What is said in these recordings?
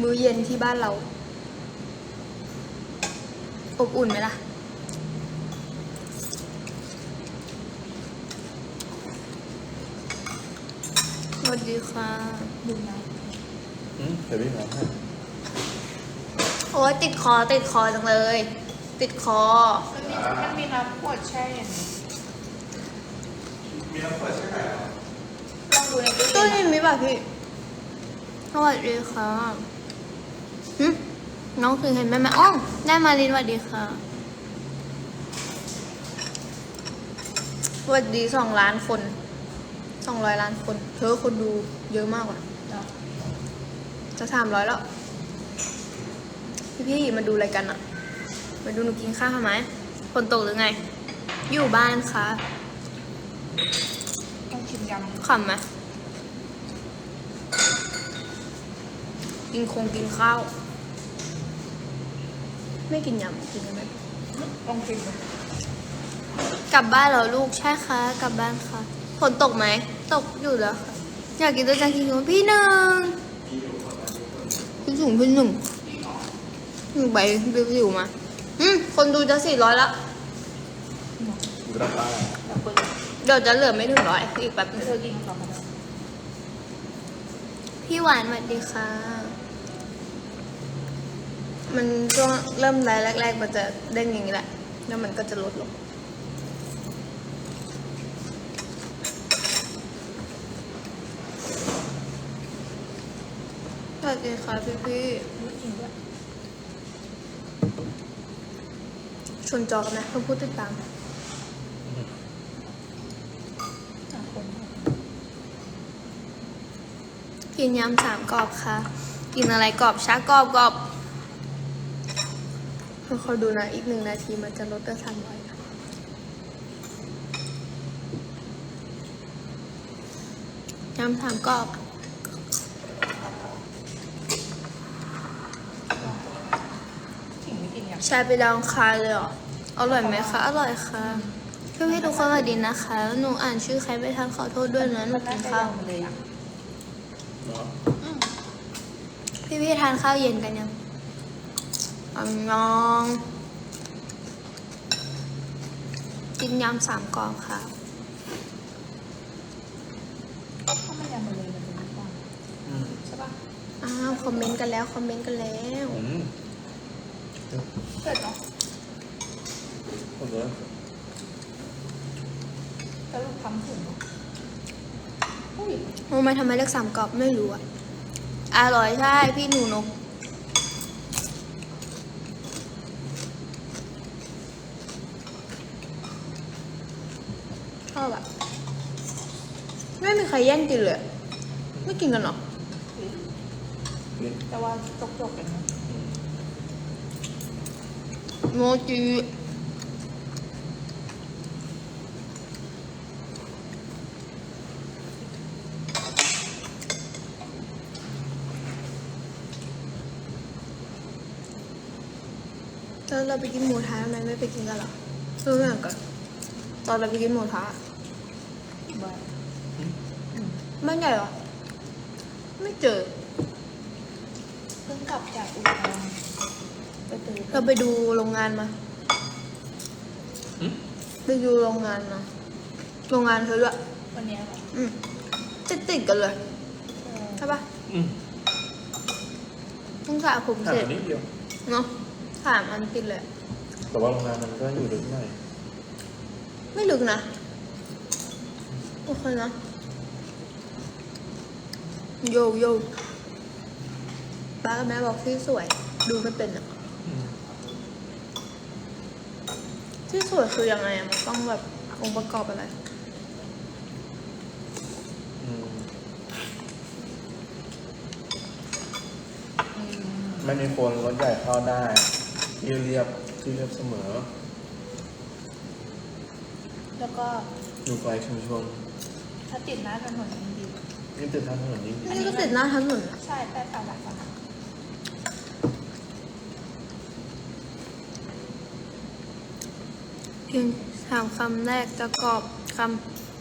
มื้อเย็นที่บ้านเรา อบอุ่นไหมล่ะ สวัสดีค่ะดูนะอืมเดี๋ยวพี่หาให้โอ้ยติดคอติดคอจังเลย ติดคอ มันมีมันมีน้ำขวดแช่อย่างนี้มีน้ำเปิดใช่ไหมลองดูในตู้ตู้เย็นี้นมีป่ะพี่ สวัสดีค่ะหึ น้องคือเห็นแม่ไหมอ้อมได้มาลินสวัสดีค่ะสวัสดีสองล้านคนสองร้อยล้านคนเธอคนดูเยอะมากว่ะเนาะจะสามร้อยแล้ว พี่พี่ๆมาดูอะไรกันอะมาดูหนูกินข้าวทำไหมฝนตกหรือไง อยู่บ้านค่ะต้องชิมยำขำไหมกินคงกินข้าว ไม่กินยำกินยังไงลองชิมดูกลับบ้านเหรอลูกใช่ค่ะ กลับบ้านค่ะฝนตกไหมตกอยู่แล้วค่ะอยากกินตัวจังกินกับพี่หนึ่งพี่สูงพี่หนึ่งหนึ่งใบรีวิวมาอืมคนดูจะสี่ร้อยแล้วดูรับได้แล้วเปิดเดี๋ยวจะเหลือไม่ถึงร้อยอีกแป๊บนึงเธอกินกับเราไหมพี่หวานสวัสดีค่ะ มันช่วงเริ่มไลฟ์แรก ๆ มันจะเด้งอย่างนี้แหละ แล้วมันก็จะลดลง สวัสดีค่ะพี่พี่ไม่จริงด้วยชวนจอกนะเพื่อผู้ติดตามสามกินยำสามกรอบค่ะ กินอะไรกรอบช้ากรอบกรอบ คอยดูนะอีกหนึ่งนาทีมันจะลดได้สามร้อยยำสามกรอบถิงไม่กินยำชายไปดาวอังคารเลยเหรอ อร่อยไหมคะ อร่อยค่ะ พี่พี่ๆทุกคนสวัสดีนะคะ หนูอ่านชื่อใครไม่ทันขอโทษด้วยนะหนูมันกิน่านจะข้าวยำมาเลยอะเนาะอืมพี่พี่ๆทานข้าวเย็นกันยัง อังยองกินยำสามกรอบค่ะ ถ้ามันยำมาเลยมันจะดีกว่าอืมใช่ป่ะอ้าว คอมเมนต์กันแล้ว คอมเมนต์กันแล้ว อืมเผ็ดเนาะคนเลยแล้วลูกทำถึงเนาะอุ้ย โอ้ไม่ทำไมเลือกสามกรอบไม่รู้อะอร่อยใช่ พี่หนูนก ชอบอะไม่มีใค รแย่งกินเลย ไม่กินกันหรอนี่แต่ว่าจกๆกันนะอืมโมจิตอนเราไปกินหมูท้าทำไมไม่ไปกินกันหรอเออเหมือนกันตอนเราไปกินหมูท้าบ้าบ้านใหญ่เหรอ ไม่เจอ เพิ่งกลับจากอุดรไปตื่นเราไปดูโรงงานมาอืมไปดูโรงงานมา โรงงานเธอด้วยวันเนี้ยเหรออืมติดติดๆกันเลยเออใช่ปะอืมเพิ่งสระผมห่าเสงร็จกันนิดเดียวเนาะสามอันติดเลย แต่ว่าโรงงานมันก็อยู่ลึกหน่อยไม่ลึกนะ โอเคนะ โยโย่ป้ากับแม่บอกที่สวย ดูไม่เป็นอะอืมที่สวยคือยังไงอะมันต้องแบบองค์ประกอบอะไรอืมอืมไม่มีคนรถใหญ่เข้าได้ที่เรียบที่เรียบเสมอ แล้วก็อยู่ไกลชุมชนถ้าติดหน้าถนนดี นี่ติดทางถนนนี้นี่ก็ติดหน้าถนนอะใช่ใต้ตาหลักอะเพียงสามคำแรกจะกรอบค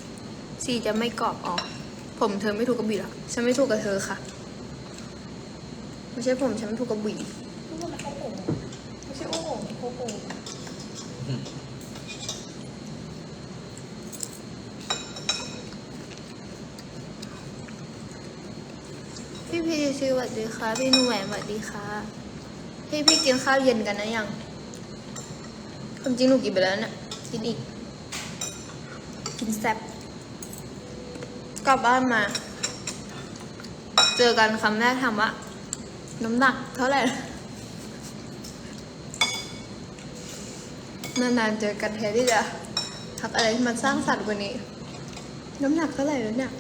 ำสี่จะไม่กรอบออก ผมเธอไม่ถูกกับบีหรอฉันไม่ถูกกับเธอค่ะ ไม่ใช่ผมฉันถูกกระบี่ทุกคนโอ้โหไม่ใช่โอ้โหโอ้โหพี่พี่่อสวัสดีค่ะ พี่หนูแหวนสวัสดีค่ะ พี่พี่กินข้าวเย็นกันนะยังความจริงหนูกินไปแล้วเนี่ย กินอีก กินแซ่บกลับบ้านมา เจอกันคำแรกถามว่า น้ำหนักเท่าไหร่ นานๆเจอกันแทนที่จะทักอะไรที่มันสร้างสรรค์กว่านี้ น้ำหนักเท่าไหร่แล้วเนี่ย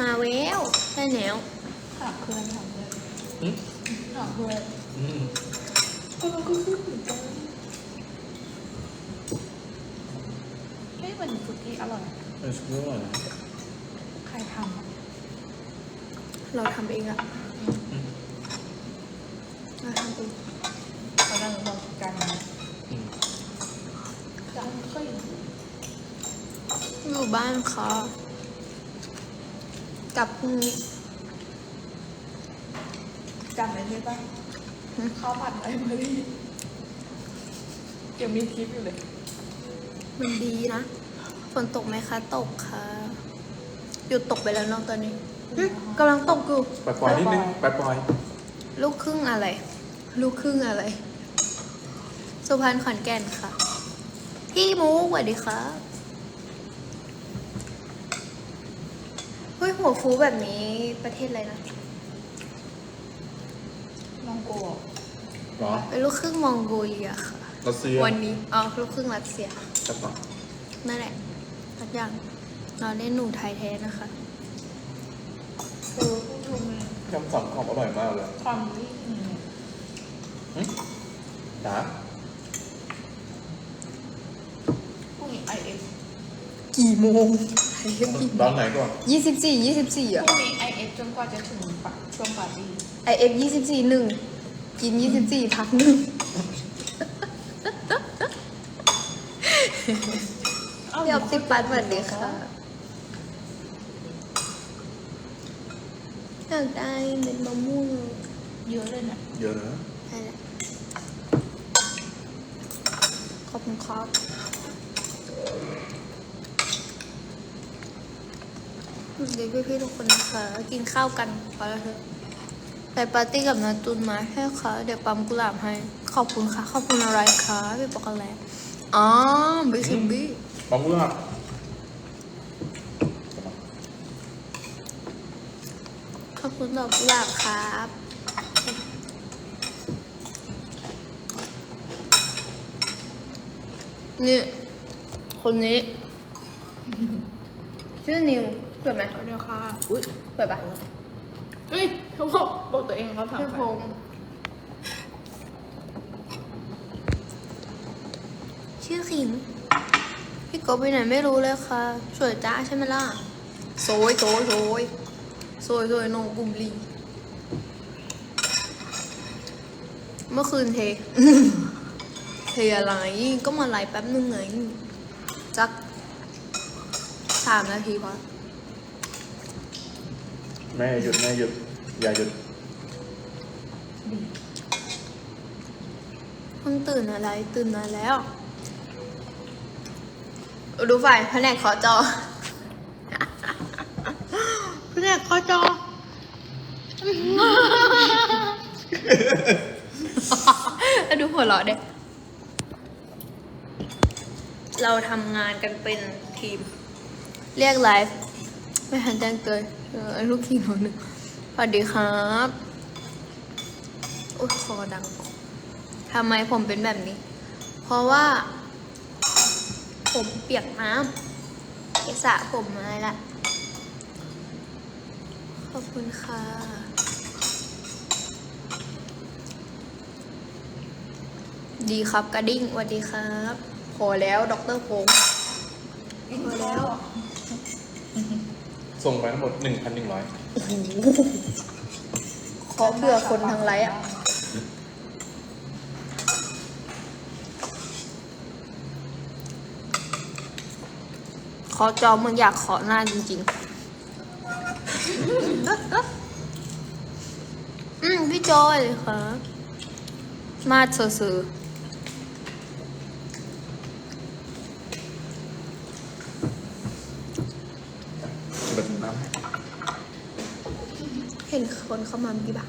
มาแววใช่แล้วถามเพื่อนถามเพื่อนอืมถามเพื่อนอืมเออก็ขึ้นเหมือนกันเฮ้ยมันสุกี้อร่อยเออชุดนี้อร่อยนะใครทำอะเราทำเองอะอืมเราทำเองกำลังมองกันนะอืมจะไม่ค่อยอยู่บ้านค่ะ กลับพรุ่งนี้จำได้ไหมป่ะหืมข้าวผัดไอเมอรี่ยังมีคลิปอยู่เลย มันดีนะ ฝนตกไหมคะ ตกค่ะ หยุดตกไปแล้วเน้องตอนนี้หึกำลังตกอยู่ ปล่อยปล่อยนิดนึงปล่อยปล่อยลูกครึ่งอะไร ลูกครึ่งอะไร สุพรรณขอนแก่นค่ะ พี่มูสวัสดีค่ะ เฮ้ยหัวฟูแบบนี้ประเทศอะไรนะมองโกะเหรอเป็นลูกครึ่งมองโกเลียค่ะ รัสเซียวันนี้อ๋อลูกครึ่งรัสเซียจะต่อนั่นแหละสักอย่างเราเล่นหนูไทยแท้นะคะเออพูดถูกไหมยำสองของอร่อยมากเลยความที่อืมหึจ๋าพรุ่งนี้ไอเอฟ กี่โมงตอนไหนก่อนยี่สิบสี่ยี่สิบสี่พอะรุ่งนี้ไอเอฟจนกว่าจะถึงปะช่วงปาร์ตี้ไอเอฟยี่สิบสี่หนึ่งกินยี่สิบสี่พักหนึ่งเดี๋ยวติดปัดสวัสดีค่ะอยากได้เม็ดมะม่วงเยอะเลยเนี่ยเยอะนะใช่แหละขอบคุณครับ สวัสดีพี่ๆทุกคนนะคะ กินข้าวกันพอแล้วเถอะไปปาร์ตี้กับนาตุนมาใช่ค่ะ เดี๋ยวปั๊มกุหลาบให้ ขอบคุณค่ะ ขอบคุณอะไรคะพี่ปอกแลตอ๋อบิคิมบี้ปลาเมื่อกขอบคุณดอกกุหลาบครับนี่คนนี้ชื่อนิว เปิดไหมเดี๋ยวค่ะอุ้ยเปิดปะเฮ้ยเขาบอกบอกตัวเองเขาทำชื่อไปพงษ์ชื่อขิง พี่โกบไปไหนไม่รู้เลยค่ะ สวยจ้าใช่ไหมล่ะโซยโซยโซยโซยโซยโนบุมลี เมื่อคืนเท เทอะไร ก็มาไลฟ์แป๊บนึงไงจักสามนาทีพอ แม่หยุดแม่หยุดอย่าหยุดเพิ่งตื่นอะไรตื่นนานแล้ว ดูฝ่ายแผนกขอจอแผนกขอจอแล้วดูหัวเราะเด็กเราทำงานกันเป็นทีม เรียกไลฟ์ไม่หันแจ้งเตย เออลูกขี้หนูหนึ่งสวัสดีครับโอ้ยคอดังทำไมผมเป็นแบบนี้ เพราะว่า ผมเปียกน้ำไปสระผมมาละขอบคุณค่ะดีครับกระดิ่งสวัสดีครับ พอแล้ว ดรพงษ์พอแล้ว ส่งไปทั้งหมดหนึ่งพันหนึ่งร้อยขอเผื่อคนทางไรอะ ขอจอมึงอยากขอหน้าจริงๆ อืมพี่จอยค่ะ มาเสือปิดน้ำให้ เห็นคนเข้ามาเมื่อกี้ปะ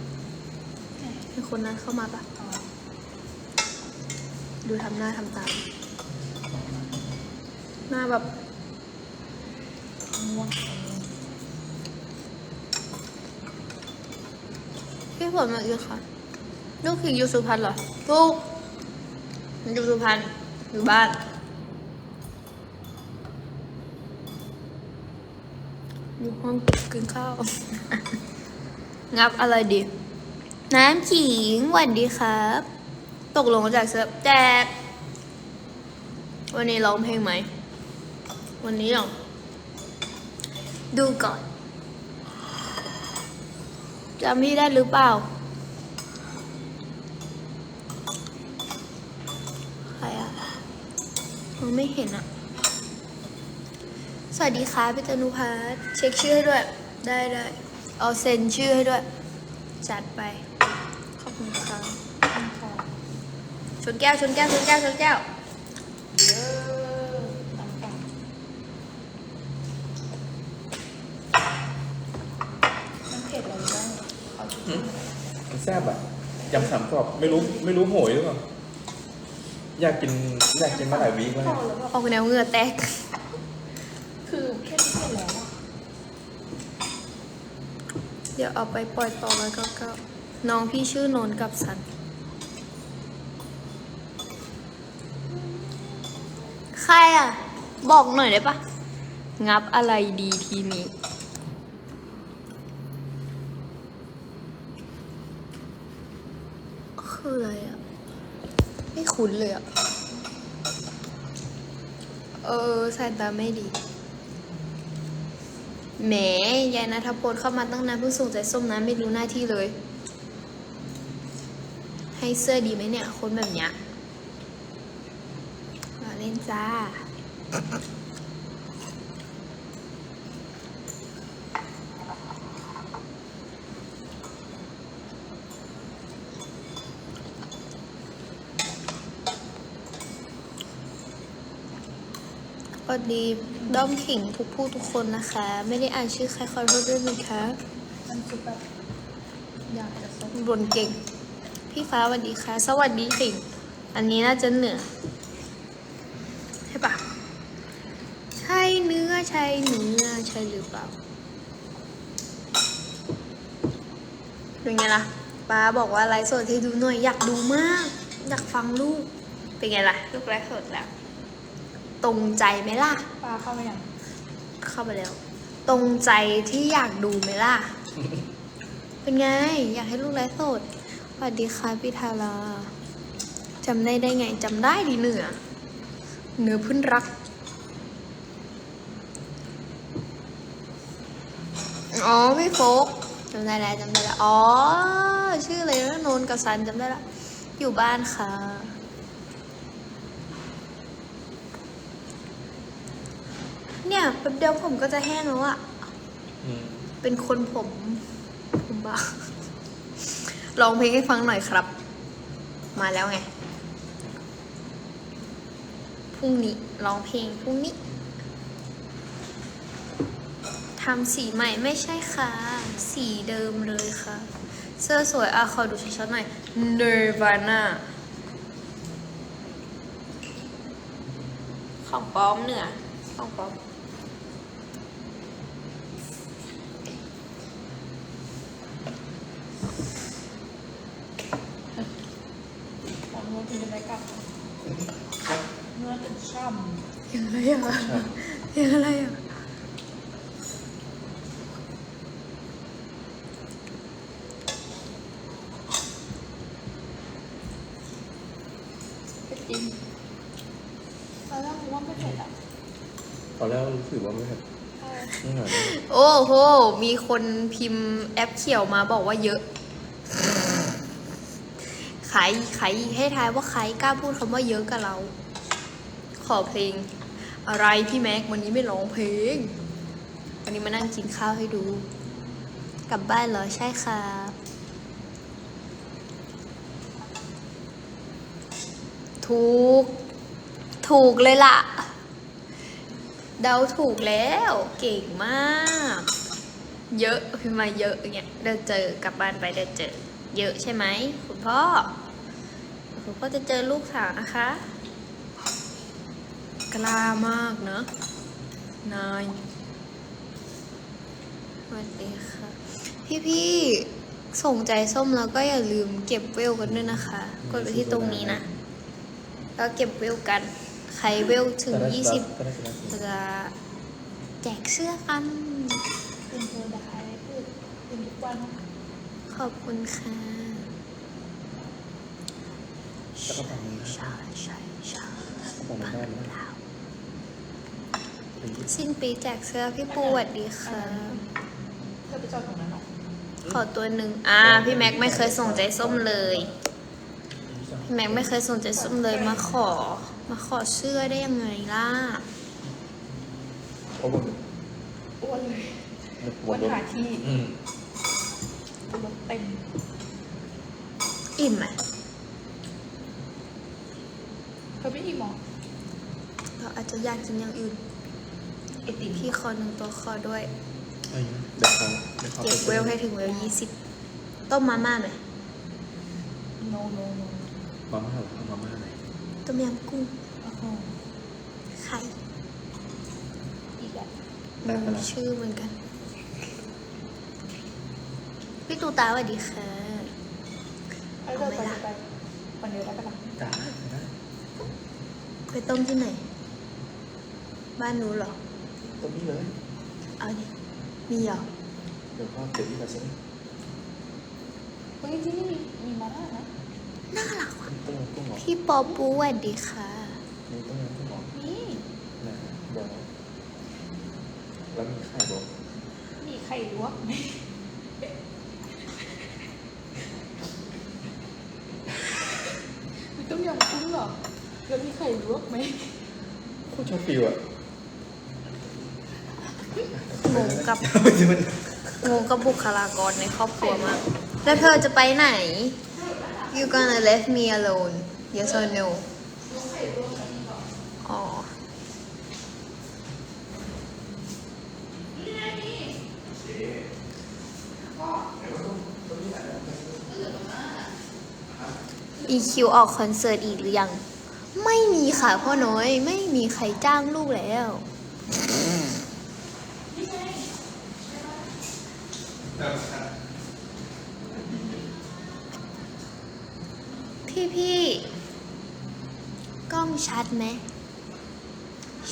เห็นคนนั้นเข้ามาปะดูทำหน้าทำตา หน้าแบบพี่ฝนมาอีกค่ะลูกคืออยู่สุพรรณเหรอลูกอยู่สุพรรณอยู่บ้านอยู่ห้องกินข้าว งับอะไรดี น้ำขิงหวัดดีครับ ตกลงจากเซิร์ฟแจกวันนี้ร้องเพลงไหม วันนี้หรอ ดูก่อนจำพี่ได้หรือเปล่า ใครอะมองไม่เห็นอะสวัสดีค่ะพี่ตนุพัฒน์เช็คชื่อให้ด้วย ได้ได้ เอาเซ็นชื่อให้ด้วย จัดไป ขอบคุณค่ะอันขอชนแก้วชนแก้วชนแก้วชนแก้วเยอะน้ำเปล่ามันเผ็ดเหรอหรือว่าเอาจริงๆมันแซ่บอะยำสามกรอบไม่รู้ไม่รู้โหยหรือเปล่า อยากกินอยากกินมาหลายวีคแล้วพอเนี่ยแล้วแบบออกแนวเหงื่อแตก คือแค่นี้เสร็จแล้วอะ เดี๋ยวเอาไปปล่อยต่อไว้ก็ก็น้องพี่ชื่อนนกับสัน ใครอะ บอกหน่อยได้ปะงับอะไรดีทีนี้ คืออะไรอะ ไม่คุ้นเลยอะ เออสายตาไม่ดี แหมยายนัทพลเข้ามาตั้งนานเพิ่งส่งใจส้มนะไม่รู้หน้าที่เลย ให้เสื้อดีไหมเนี่ย คนแบบเนี้ยมาเล่นจ้าสวัสดี ด้อมขิงทุกผู้ทุกคนนะคะ ไม่ได้อ่านชื่อใครขอโทษด้วยนะคะมันคือแบบอยากจะซดบนเก่ง พี่ฟ้าสวัสดีค่ะ สวัสดีขิง อันนี้น่าจะเหนือใช่ปะใช่เนื้อใช่เนื้อใช่หรือเปล่าเป็นไงล่ะป้าบอกว่าไลฟ์สดให้ดูหน่อยอยากดูมาก อยากฟังลูก เป็นไงล่ะ ลูกไลฟ์สดแล้ว ตรงใจไหมล่ะ ปลาเข้าไปอย่างเข้าไปแล้ว ตรงใจที่อยากดูไหมล่ะ เป็นไง อยากให้ลูกไลฟ์สดสวัสดีค่ะพี่ทาราจำได้ได้ไงจำได้ดีเหนือเหนือพื้นรักอ๋อพี่โฟกจำได้แล้วจำได้แล้วอ๋อ ชื่ออะไรนะนนท์กับซันจำได้แล้วอยู่บ้านค่ะ เนี่ยแป๊บเดียวผมก็จะแห้งแล้วอะอืมเป็นคนผมผมบ้าร้องเพลงให้ฟังหน่อยครับ มาแล้วไงพรุ่งนี้ร้องเพลงพรุ่งนี้ทำสีใหม่ไม่ใช่ค่ะ สีเดิมเลยค่ะ เสื้อสวยอะขอดูชัดๆหน่อย Nirvana ของปลอมเหนือของปลอม ของเนื้อกินอะไรกับเนื้อ เป็นช่ำยังไงอะยังอะไรอะไปกินตอนแรกคิดว่าไม่เผ็ดอะตอนแรกรู้สึกว่าไม่เผ็ดใช่นี่หน่อยนะโอ้โห มีคนพิมพ์แอปเขียวมาบอกว่าเยอะใครใครให้ทายว่าใครกล้าพูดคำว่าเยอะกับเราข อเพลง อะไรพี่แม็กวันนี้ไม่ร้องเพลง วันนี้มานั่งกินข้าวให้ดู กลับบ้านเหรอใช่ครับถูก ถูกเลยล่ะ เดาถูกแล้วเก่งมาก เยอะพิมมาเยอะอย่างเงี้ยเดี๋ยวเจอกลับบ้านไปเดี๋ยวเจอ เยอะใช่ไหมคุณพ่อคุณพ่อจะเจอลูกสาวนะคะ กล้ามากเนอะนายสวัสดีค่ะ พี่ๆส่งใจส้มแล้วก็อย่าลืมเก็บเวลกันด้วยนะคะ กดไปที่ตรงนี้นะ แล้วเก็บเวลกัน ใครเวลถึง20ก็ได้ก็ได้เราจะแจกเสื้อกันเป็นเธอได้คือเป็นทุกวันขอบคุณค่ะแล้วก็ฟังนี้ใช่ใช่ใช่ก็ฟังได้ไหม สิ้นปีแจกเสื้อพี่ปูสวัสดีค่ะ เธอไปจอดตรงนั้นหรอขอตัวหนึ่งอ่า พี่แม็กไม่เคยส่งใจส้มเลย พี่แม็กไม่เคยส่งใจส้มเลยมาขอ มาขอเสื้อได้ยังไงล่ะ โอ้โหอ้วนเลยหมอ้วดนรถหาที่อืมรถเต็มอิ่มไหมเธอไม่อิ่มหรอเราอาจจะอยากกินอย่างอื่น ไอติมพี่ขอหนึ่งตัวขอด้วยไอ้เดี๋ยวเขาเดี๋ยวเขาเก็บเวลให้ถึงเวลยี่สิบต้มมาม่าไหมโนโนโนมาม่าเหรอเอามาม่าไหนต้มยำกุ้งโอ้โหไข่อีกอะได้ปะมีล่ะชื่อเหมือนกัน พี่ตูตาสวัสดีค่ะ ไอ้เธอไปไปวันเดียวได้ปะล่ะจ้าได้ ไปต้มที่ไหน บ้านหนูเหรอ ตรงนี้เลย เอาดิมีเหรอเดี๋ยวก็เก็บที่กระเซ็นเฮ้ยที่นี่มีมีมาม่านะน่ารักว่ะต้มยำกุ้งเหรอพี่ปอปูสวัสดีค่ะมีต้มยำกุ้งเหรอนี่นะเดี๋ยวแล้วมีไข่บอกมีไข่ลวกไหมมีต้มยำกุ้งเหรอแล้วมีไข่ลวกไหมโคตรชอบฟิวอะ งงกับที่มันงงกับบุคลากรในครอบครัวมาก แล้วเธอจะไปไหน you gonna leave me alone yes or no อ๋อ EQ ออกคอนเสิร์ตอีกหรือยัง ไม่มีค่ะพ่อน้อย ไม่มีใครจ้างลูกแล้ว พี่พี่กล้องชัดไหม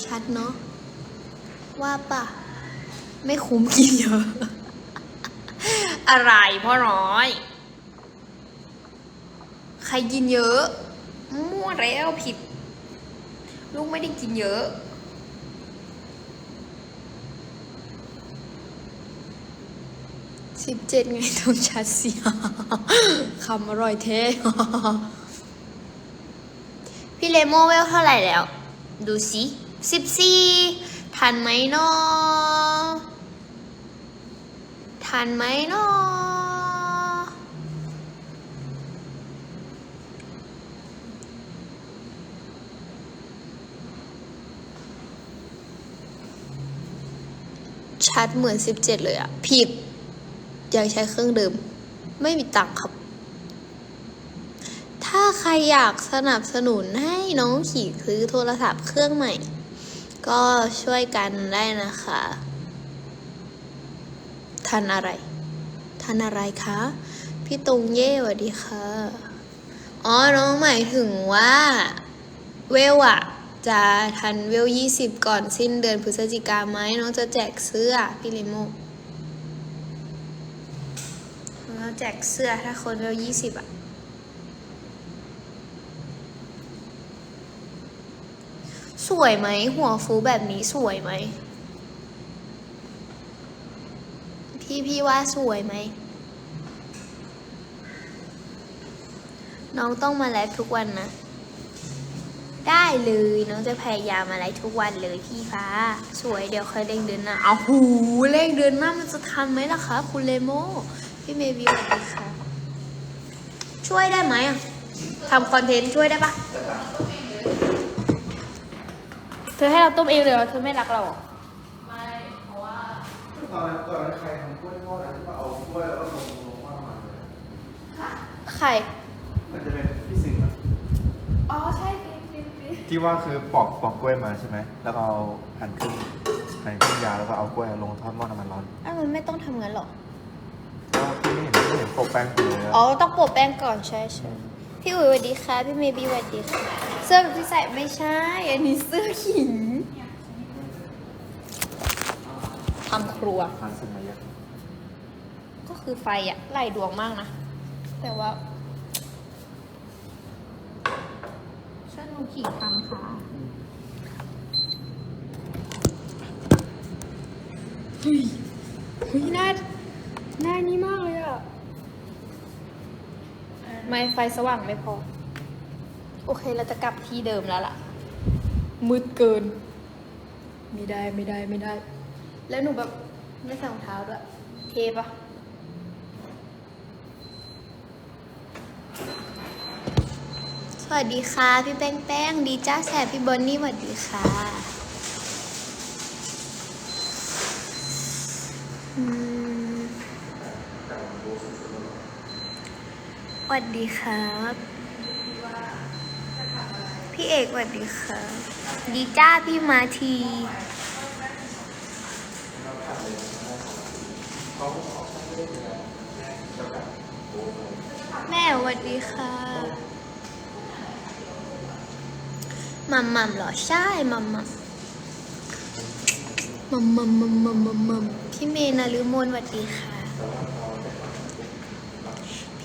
ชัดเนาะ ว่าปะ ไม่คุ้มกินเยอะ อะไรพ่อน้อย ใครกินเยอะ มั่วแล้วผิด ลูกไม่ได้กินเยอะ สิบเจ็ดไงต้องชัดเสียคำอร่อยเท่พี่เลโมเวลเท่าไหร่แล้ว ดูสิสิบสี่ทันไหมเนาะทันไหมเนาะชัดเหมือนสิบเจ็ดเลยอะผิด ยังใช้เครื่องเดิมไม่มีตังค์ครับ ถ้าใครอยากสนับสนุนให้น้องขี่ซื้อโทรศัพท์เครื่องใหม่ ก็ช่วยกันได้นะคะทันอะไรทันอะไรคะ พี่ตรงเย่สวัสดีค่ะ อ๋อ น้องหมายถึงว่า เวลอะจะทันเวลยี่สิบก่อนสิ้นเดือนพฤศจิกาไหมน้องจะแจกเสื้อพี่ลิโม เราแจกเสื้อถ้าคนเวลยี่สิบอะสวยไหม หัวฟูแบบนี้สวยไหม พี่พี่ว่าสวยไหม น้องต้องมาแลบทุกวันนะ ได้เลยน้องจะพยายามอะไรทุกวันเลยพี่ฟ้า สวยเดี๋ยวค่อยเร่งเดือนหน้าเอาหูเร่งเดือนหน้ามันจะทันไหมล่ะคะ คุณเลโม พี่เมวีสวัสดีค่ะ ช่วยได้ไหมอะทำคอนเทนต์ช่วยได้ปะเธอให้เราต้มเองเลยเหรอเธอไม่รักเราเหรอตอนนั้นตอนนั้นใครทำกล้วยทอดนะที่ว่าเอากล้วยแล้วก็ลงลงว่ามันเลยใคร มันจะเป็นพี่สิงห์อะอ๋อใช่ปิ๊บปิ๊บปิ๊บที่ว่าคือปอกปอกกล้วยมาใช่ไหม แล้วก็เอาหั่นครึ่งหั่นครึ่งยาวแล้วก็เอากล้วยลงทอดหม้อน้ำมันร้อน อ้าวมันไม่ต้องทำงั้นหรอก็พี่ไม่เห็นไม่เห็น โปะแป้งคุณเลยอะอ๋อต้องโปะแป้งก่อนใช่ใช่พี่อุ๋ยสวัสดีค่ะ พี่เมบีสวัสดีค่ะ เสื้อแบบที่ใส่ไม่ใช่ อันนี้เสื้อขิงทำครัว ทานสึกมาเยอะก็คือไฟอะไล่ดวงมากนะ แต่ว่าช่วยหนูขี่ทำค่ะ เฮ้ยหน้าหน้านี้มากเลยอะ ไม่ไฟสว่างไม่พอ โอเคเราจะกลับที่เดิมแล้วล่ะ มืดเกิน ไม่ได้ไม่ได้ไม่ได้ แล้วหนูแบบไม่ใส่รองเท้าด้วยเทปะสวัสดีค่ะ พี่แป้งแป้งดีจ้าแสบพี่บอนนี่สวัสดีค่ะ สวัสดีครับ พี่เอกสวัสดีครับ ดีจ้าพี่มาที แม่สวัสดีค่ะมัมมัมเหรอ ใช่มัมมัมมัมมัมมัมมัมมัมพี่เมนาลืมนสวัสดีค่ะ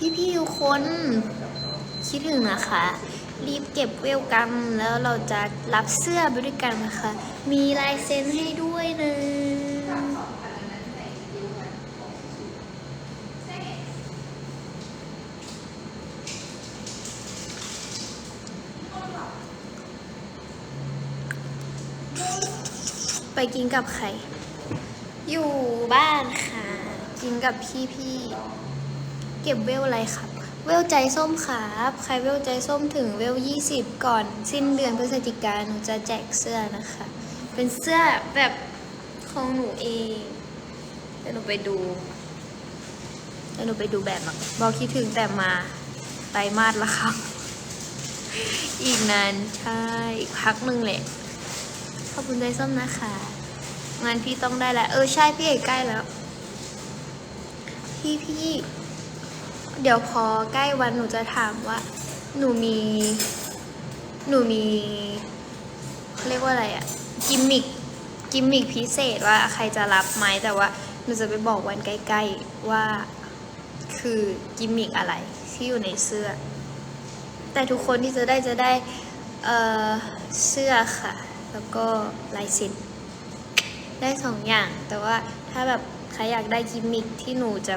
พี่พี่ๆทุกคนคิดถึงนะคะ รีบเก็บเวลกันแล้วเราจะรับเสื้อไปด้วยกันนะคะ มีลายเซ็นให้ด้วยนะไปกินกับใคร อยู่บ้านค่ะ กินกับพี่พี่ เก็บเวลอะไรครับ เวลใจส้มครับ ใครเวลใจส้มถึงเวลยี่สิบก่อนสิ้นเดือนพฤศจิกายนหนูจะแจกเสื้อนะคะ เป็นเสื้อแบบของหนูเองเดี๋ยวหนูไปดูเดี๋ยวหนูไปดูแบบมาบอกคิดถึงแต่มาไตรมาสละครับ อีกนานใช่ อีกพักหนึ่งแหละ ขอบคุณใจส้มนะคะงานพี่ต้องได้แล้ว เออใช่พี่เอกใกล้แล้ว พี่พี่ เดี๋ยวพอใกล้วันหนูจะถามว่า หนูมี หนูมีเขาเรียกว่าอะไรอะกิมมิกกิมมิกพิเศษว่าใครจะรับไหมแต่ว่าหนูจะไปบอกวันใกล้ ๆว่าคือกิมมิกอะไรที่อยู่ในเสื้อ แต่ทุกคนที่จะได้จะได้เออเสื้อค่ะ แล้วก็ลายเซ็นได้สองอย่าง แต่ว่าถ้าแบบใครอยากได้กิมมิคที่หนูจะ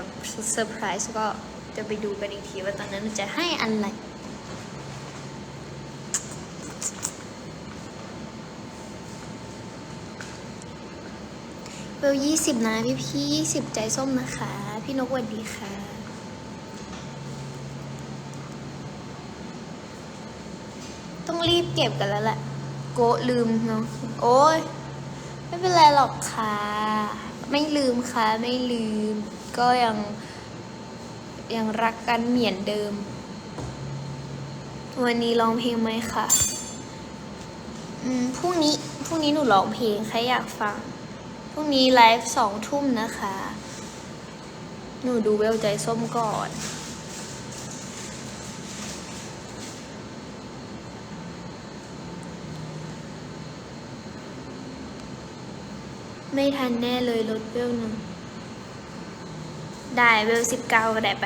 เซอร์ไพรส์ก็ จะไปดูกันอีกทีว่าตอนนั้นจะให้อะไรเบลยี่สิบนะพี่พี่ยี่สิบใจส้มนะคะ พี่นกสวัสดีค่ะ ต้องรีบเก็บกันแล้วแหละ โกะลืมเนาะโอ้ยไม่เป็นไรหรอกค่ะ ไม่ลืมค่ะ ไม่ลืม ก็ยัง ยังรักกันเหมือนเดิม วันนี้ร้องเพลงไหมคะอืมพรุ่งนี้พรุ่งนี้หนูร้องเพลงใครอยากฟังพรุ่งนี้ไลฟ์สองทุ่มนะคะ หนูดูเวลใจส้มก่อนไม่ทันแน่เลยลดเวลหนึ่ง ได้เวลสิบเก้าก็ได้ไป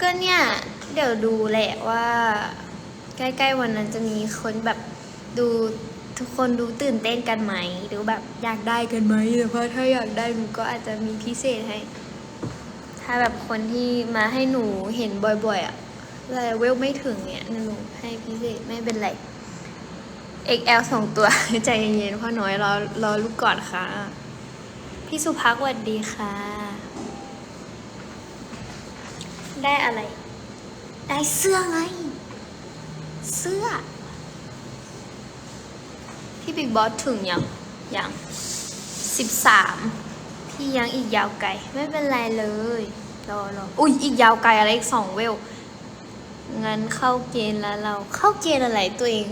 ก็เนี่ย เดี๋ยวดูแหละว่า ใกล้ๆวันนั้นจะมีคนแบบดูทุกคนดูตื่นเต้นกันไหม หรือแบบอยากได้กันไหมแต่ว่าถ้าอยากได้หนูก็อาจจะมีพิเศษให้ ถ้าแบบคนที่มาให้หนูเห็นบ่อยๆอะแต่เวลไม่ถึงเนี่ยหนูให้พิเศษไม่เป็นไร XL สองตัว ใจเย็นๆพ่อน้อยรอรอลูกก่อนค่ะ พี่สุภักสวัสดีค่ะ ได้อะไร ได้เสื้อไง เสื้อ พี่บิ๊กบอสถึงยัง ยังสิบสามพี่ยังอีกยาวไกล ไม่เป็นไรเลย รอรออุ้ยอีกยาวไกลอะไรอีกสองเวล งั้นเข้าเกณฑ์แล้วเรา เข้าเกณฑ์อะไรตัวเอง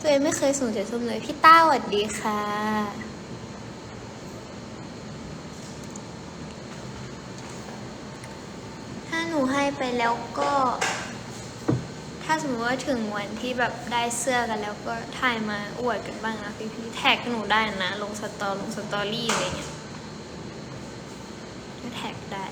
ตัวเองไม่เคยส่งใจส้มเลย พี่ต้าสวัสดีค่ะ ถ้า หนูให้ไปแล้วก็ ถ้าสมมติว่าถึงวันที่แบบได้เสื้อกันแล้วก็ถ่ายมาอวดกันบ้างนะพี่ๆแท็กหนูได้นะ ลงสตอลงสตอรี่อะไรเงี้ยก็แท็กได้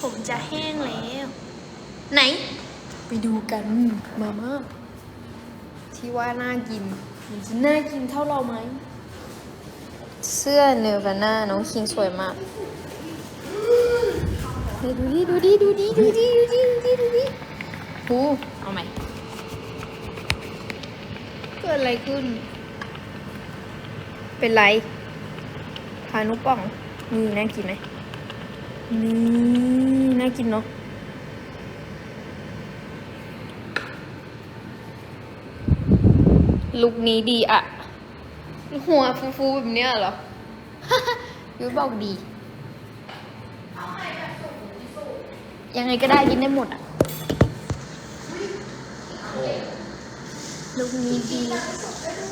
ผมจะแห้งแล้ว ไหน ไปดูกันมาม่าที่ว่าน่ากิน มันจะน่ากินเท่าเราไหม เสื้อเนวาน่าน้องคิงสวยมากเฮ้ยดูดิดูดิดูดิดูดิดูดิดูดิดูดิหูเอาใหม่เกิดอะไรขึ้น เป็นไรพานุป่องนี่น่ากินไหมนี่น่ากินเนาะลุกนี้ดีอะหัวฟูๆแบบเนี้ยเหรอ ยุ้ยบอกดี ยังไงก็ได้กินได้หมดอะ ลูกนี้ดี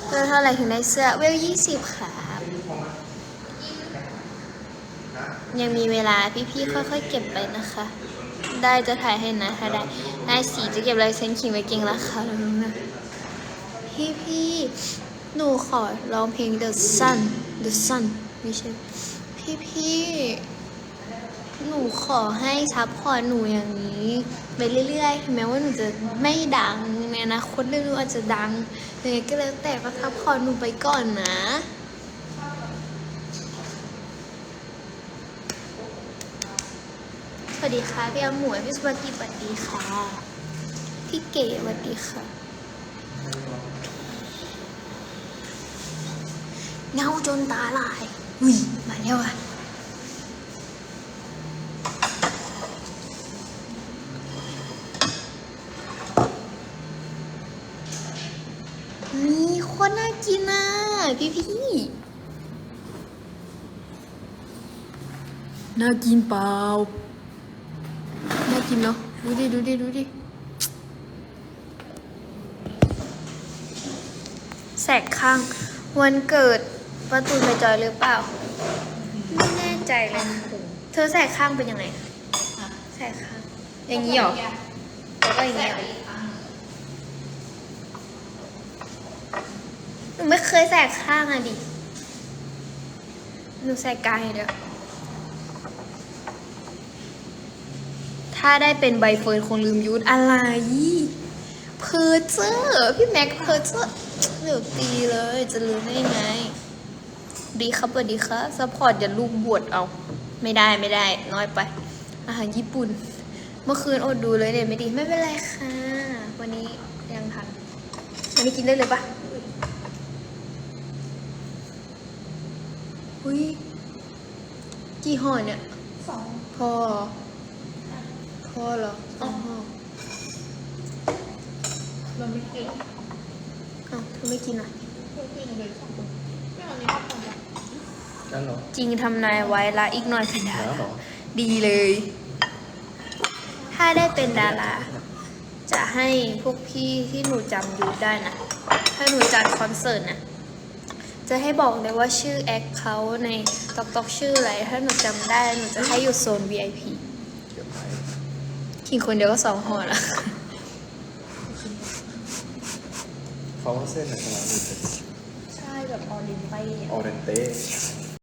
เวลเท่าไหร่ถึงได้เสื้อ เวลยี่สิบครับยังมีเวลาพี่ๆค่อยๆเก็บไปนะคะ ได้จะถ่ายให้นะถ้าได้ได้สีจะเก็บลายเซ็นคิงไว้เก่งราคาแล้วนะพี่พี่ๆหนูขอร้องเพลง The Sun The Sun ไม่ใช่ พี่พี่หนูขอให้ซัพพอร์ตหนูอย่างนี้ไปเรื่อยๆถึงแม้ว่าหนูจะไม่ดังในอนาคตไม่รู้อาจจะดังยังไงก็แล้วแต่ก็ซัพพอร์ตหนูไปก่อนนะสวัสดีค่ะพี่อาหมวยพี่สุภกิจสวัสดีค่ะพี่เก๋สวัสดีค่ะเงาจนตาลาย อุ้ยมาแล้วอะนี่โคตรน่ากินอะ พี่พี่น่ากินเปล่า น่ากินเนาะ ดูดิ ดูดิ ดูดิ แสกข้าง วันเกิด ประตูไปจอยหรือเปล่า ไม่แน่ใจเลยเธอแสกข้างเป็นยังไงแสกข้าง อย่างนี้เหรอแล้วก็อย่างนี้เหรอหนูไม่เคยแสกข้างอะดิ หนูแสกกลางอย่างเดียวถ้าได้เป็นใบเฟิร์นคงลืมยุทธอะไร เพอร์เจอร์พี่แม็กเพอร์เจอร์เดี๋ยวตีเลยจะรู้ได้ไง ดีครับสวัสดีครับซัพพอร์ตอย่าลูกบวชเอา ไม่ได้ไม่ได้ น้อยไป อาหารญี่ปุ่น เมื่อคืนอดดูเลยเนี่ยไม่ดีไม่เป็นไรค่ะ วันนี้ยังทันวันนี้กินได้เลยปะอุ้ยกี่ห่อเนี่ยสองพอพอเหรออ๋อห่อเราไม่กินอ้าวเธอไม่กินอะเพื่อนกินเลยสองคนไม่เอาอันนี้ ก็พอละนั่นเหรอจริงทำนายไว้ละอีกหน่อยเป็นดาน้ำเหรราอดีเลย ถ้าได้เป็นดารา จะให้พวกพี่ที่หนูจำอยู่ได้นะ ถ้าหนูจัดคอนเสิร์ตนะ จะให้บอกเลยว่าชื่อแอคเขาในตอกตอกชื่ออะไร ถ้าหนูจำได้หนูจะให้อยู่โซน VIP เก็บไว้กินคนเดียวก็สองห่อละ เขาว่าเส้นอะไรประมาณนี้ใช่แบบออรินไปออเรนเต้